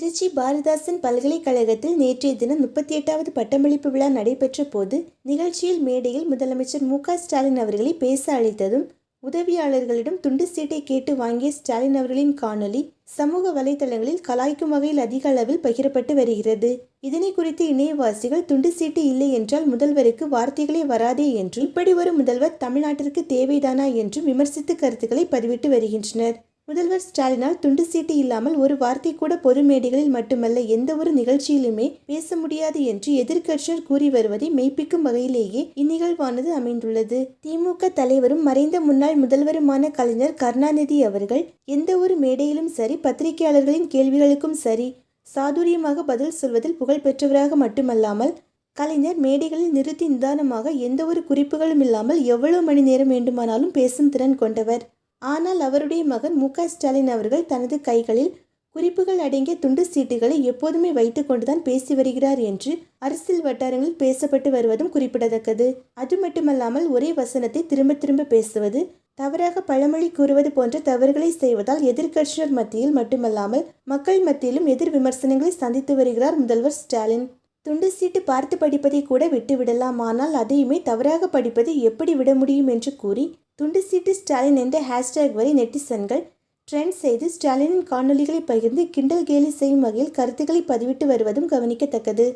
திருச்சி பாரதிதாசன் பல்கலைக்கழகத்தில் நேற்றைய தினம் முப்பத்தி எட்டாவது பட்டமளிப்பு விழா நடைபெற்ற போது நிகழ்ச்சியில் மேடையில் முதலமைச்சர் மு ஸ்டாலின் அவர்களை பேச அழைத்ததும் உதவியாளர்களிடம் துண்டு சீட்டை கேட்டு வாங்கிய ஸ்டாலின் அவர்களின் காணொலி சமூக வலைதளங்களில் கலாய்க்கும் வகையில் அதிக அளவில் பகிரப்பட்டு வருகிறது. இதனை குறித்து இணையவாசிகள் துண்டு சீட்டு இல்லை என்றால் முதல்வருக்கு வார்த்தைகளே வராதே என்றும் இப்படி ஒரு முதல்வர் தமிழ்நாட்டிற்கு தேவைதானா என்றும் விமர்சித்து கருத்துக்களை பதிவிட்டு வருகின்றனர். முதல்வர் ஸ்டாலினால் துண்டு சீட்டு இல்லாமல் ஒரு வார்த்தை கூட பொது மேடைகளில் மட்டுமல்ல எந்த ஒரு நிகழ்ச்சியிலுமே பேச முடியாது என்று எதிர்க்கட்சியினர் கூறி வருவதை மெய்ப்பிக்கும் வகையிலேயே இந்நிகழ்வானது அமைந்துள்ளது. திமுக தலைவரும் மறைந்த முன்னாள் முதல்வருமான கலைஞர் கருணாநிதி அவர்கள் எந்த ஒரு மேடையிலும் சரி பத்திரிகையாளர்களின் கேள்விகளுக்கும் சரி சாதுரியமாக பதில் சொல்வதில் புகழ் பெற்றவராக மட்டுமல்லாமல் கலைஞர் மேடைகளில் நிறுத்தி நிதானமாக எந்த ஒரு குறிப்புகளும் இல்லாமல் எவ்வளவு மணி நேரம் வேண்டுமானாலும் பேசும் திறன் கொண்டவர். ஆனால் அவருடைய மகன் மு ஸ்டாலின் அவர்கள் தனது கைகளில் குறிப்புகள் அடங்கிய துண்டு சீட்டுகளை எப்போதுமே வைத்துக்கொண்டுதான் பேசி வருகிறார் என்று அரசியல் வட்டாரங்களில் பேசப்பட்டு வருவதும் குறிப்பிடத்தக்கது. அது மட்டுமல்லாமல் ஒரே வசனத்தை திரும்ப திரும்ப பேசுவது தவறாக பழமொழி கூறுவது போன்ற தவறுகளை செய்வதால் எதிர்கட்சியினர் மத்தியில் மட்டுமல்லாமல் மக்கள் மத்தியிலும் எதிர் விமர்சனங்களை சந்தித்து வருகிறார் முதல்வர் ஸ்டாலின். துண்டு சீட்டு பார்த்து படிப்பதை கூட விட்டுவிடலாம் ஆனால் அதையுமே தவறாக படிப்பதை எப்படி விட முடியும் என்று கூறி துண்டு சீட்டு ஸ்டாலின் என்ற ஹேஷ்டேக் வரை நெட்டிசன்கள் ட்ரெண்ட் செய்து ஸ்டாலினின் காணொலிகளை பகிர்ந்து கிண்டல் கேலி செய்யும் வகையில் கருத்துக்களை பதிவிட்டு வருவதும் கவனிக்கத்தக்கது.